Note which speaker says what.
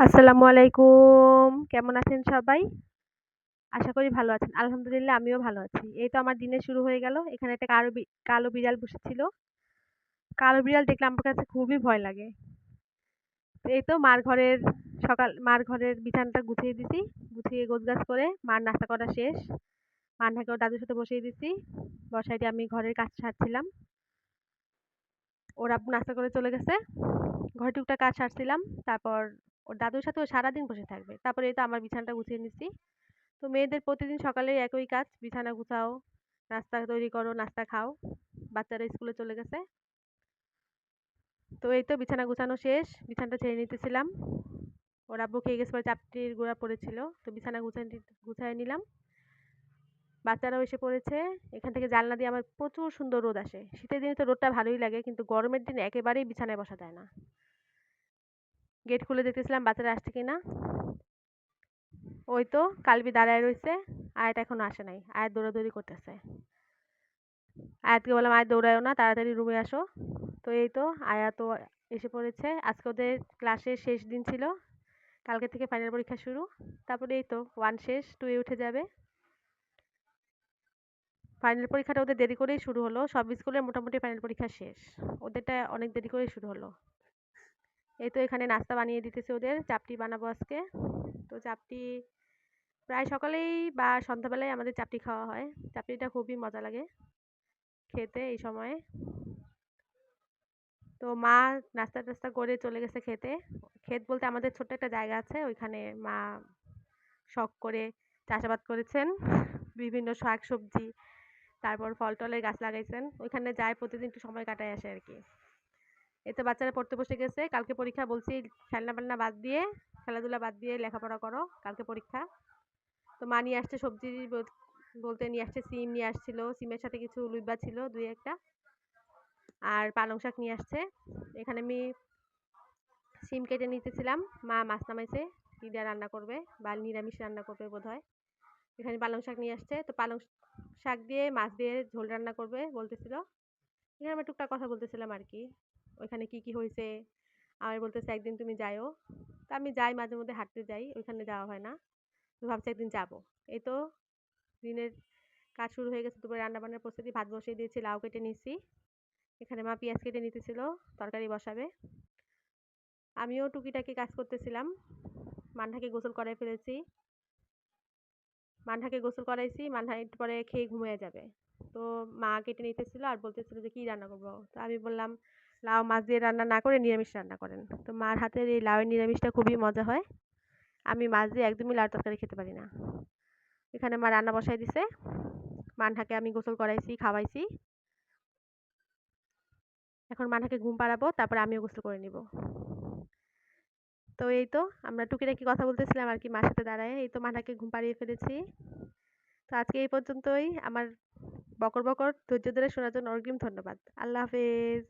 Speaker 1: আসসালামু আলাইকুম। কেমন আছেন সবাই? আশা করি ভালো আছেন। আলহামদুলিল্লাহ, আমিও ভালো আছি। এই তো আমার দিনে শুরু হয়ে গেল। এখানে একটা কালো কালো বিড়াল বসেছিল। কালো বিড়াল দেখলে আমার কাছে খুবই ভয় লাগে। এই তো মার ঘরের সকাল, মার ঘরের বিছানাটা গুছিয়ে দিছি। গুছিয়ে গোছগাছ করে মার নাস্তা করা শেষ। মার ওর দাদুর সাথে বসিয়ে দিছি। বসাই দিয়ে আমি ঘরের কাজ সারছিলাম। ওরা নাস্তা করে চলে গেছে। ঘরে টুকটাক কাজ সারছিলাম। তারপর ওর দাদুর সাথে ও সারাদিন বসে থাকবে। তারপরে এই তো আমার বিছানাটা গুছিয়ে নিচ্ছি। তো মেয়েদের প্রতিদিন সকালে একই কাজ, বিছানা গুছাও, নাস্তা তৈরি করো, নাস্তা খাও। বাচ্চারা স্কুলে চলে গেছে। তো এই তো বিছানা গুছানো শেষ, বিছানাটা ছেড়ে নিতেছিলাম। ওর আব্বু খেয়ে গেছে, চাপটির গুঁড়া পড়েছিল। তো বিছানা গুছাই গুছাই নিলাম। বাচ্চারাও এসে পড়েছে। এখান থেকে জানলা দিয়ে আমার প্রচুর সুন্দর রোদ আসে। শীতের দিনে তো রোদটা ভালোই লাগে, কিন্তু গরমের দিনে একেবারেই বিছানায় বসা যায় না। গেট খুলে দেখতেছিলাম বাচ্চারা আসছে কিনা। ওই তো কালবি দাঁড়ায় রয়েছে, আয়াত এখনও আসে নাই, আয়াত দৌড়াদৌড়ি করতেছে। আয়াতকে বললাম, আয়াত, দৌড়ায়ও না, তাড়াতাড়ি রুমে আসো। তো এই তো আয়াতও এসে পড়েছে। আজকে ওদের ক্লাসের শেষ দিন ছিল, কালকে থেকে ফাইনাল পরীক্ষা শুরু। তারপরে এই তো ওয়ান শেষ টুয়ে উঠে যাবে। ফাইনাল পরীক্ষাটা ওদের দেরি করেই শুরু হলো, সব স্কুলের মোটামুটি ফাইনাল পরীক্ষা শেষ। ওদেরটা অনেক দেরি করেই শুরু হলো। এই তো এখানে নাস্তা বানিয়ে দিতেছে ওদের, চাপটি বানাবো আজকে। তো চাপটি প্রায় সকালেই বা সন্ধ্যাবেলায় আমাদের চাপটি খাওয়া হয়। চাপটিটা খুবই মজা লাগে খেতে এই সময়ে। তো মা নাস্তা টাস্তা করে চলে গেছে খেতে। ক্ষেত বলতে আমাদের ছোট্ট একটা জায়গা আছে, ওইখানে মা শখ করে চাষাবাদ করেছেন। বিভিন্ন শাক সবজি তারপর ফল টলের গাছ লাগাইছেন। ওইখানে যায় প্রতিদিন একটু সময় কাটায় আসে আর কি। এতে বাচ্চারা পড়তে বসে গেছে। কালকে পরীক্ষা বলছি খেলনা বালনা বাদ দিয়ে, খেলাধুলা বাদ দিয়ে লেখাপড়া করো, কালকে পরীক্ষা। তো মা নিয়ে আসছে সবজি বলতে নিয়ে আসছে সিম, নিয়ে আসছিল। সিমের সাথে কিছু লুইবা ছিল, দুই একটা। আর পালং শাক নিয়ে আসছে। এখানে আমি সিম কেটে নিতেছিলাম। মা মাছ নামাইছে দিয়ে রান্না করবে, বা নিরামিষ রান্না করবে বোধ হয় এখানে পালং শাক নিয়ে আসছে। তো পালং শাক দিয়ে, মাছ দিয়ে ঝোল রান্না করবে বলতেছিল। এখানে আমরা টুকটাক কথা বলতেছিলাম আর কি। ওইখানে কি কি হয়েছে আমার বলতেছে, একদিন তুমি যাইও। তা আমি যাই, মাঝে মধ্যে হাঁটতে যাই, ওইখানে যাওয়া হয় না। তো ভাবছি একদিন যাব। এই তো দিনের কাজ শুরু হয়ে গেছে। দুপুরে রান্না বান্নার প্রস্তুতি, ভাত বসিয়ে দিয়েছি, লাউ কেটে নিচ্ছি এখানে মা পেঁয়াজ কেটে নিতেছিল, তরকারি বসাবে। আমিও টুকিটাকি কাজ করতেছিলাম। মান্নাকে গোসল করাই ফেলেছি। মান্নাকে গোসল করাইছি মান্না একটু পরে খেয়ে ঘুমিয়ে যাবে। তো মা কেটে নিতেছিল আর বলতেছিল যে, কি রান্না করব? তো আমি বললাম লাউ মাছ দিয়ে রান্না না করে নিরামিষ রান্না করেন। তো মার হাতের এই লাউয়ের নিরামিষটা খুবই মজা হয়। আমি মাছ দিয়ে একদমই লাউ তরকারি খেতে পারি না। এখানে মা রান্না বসাই দিছে। মানহাকে আমি গোসল করাইছি, খাওয়াইছি। এখন মানহাকে ঘুম পাড়াবো, তারপর আমিও গোসল করে নিব। তো এই তো, আমরা টুকিটাকি কথা বলতেছিলাম আর কি মার সাথে দাঁড়ায়। এই তো মানহাকে ঘুম পাড়িয়ে ফেলেছি। তো আজকে এই পর্যন্তই। আমার বকর বকর ধৈর্য ধরে শোনার জন্য অগ্রিম ধন্যবাদ। আল্লাহ হাফেজ।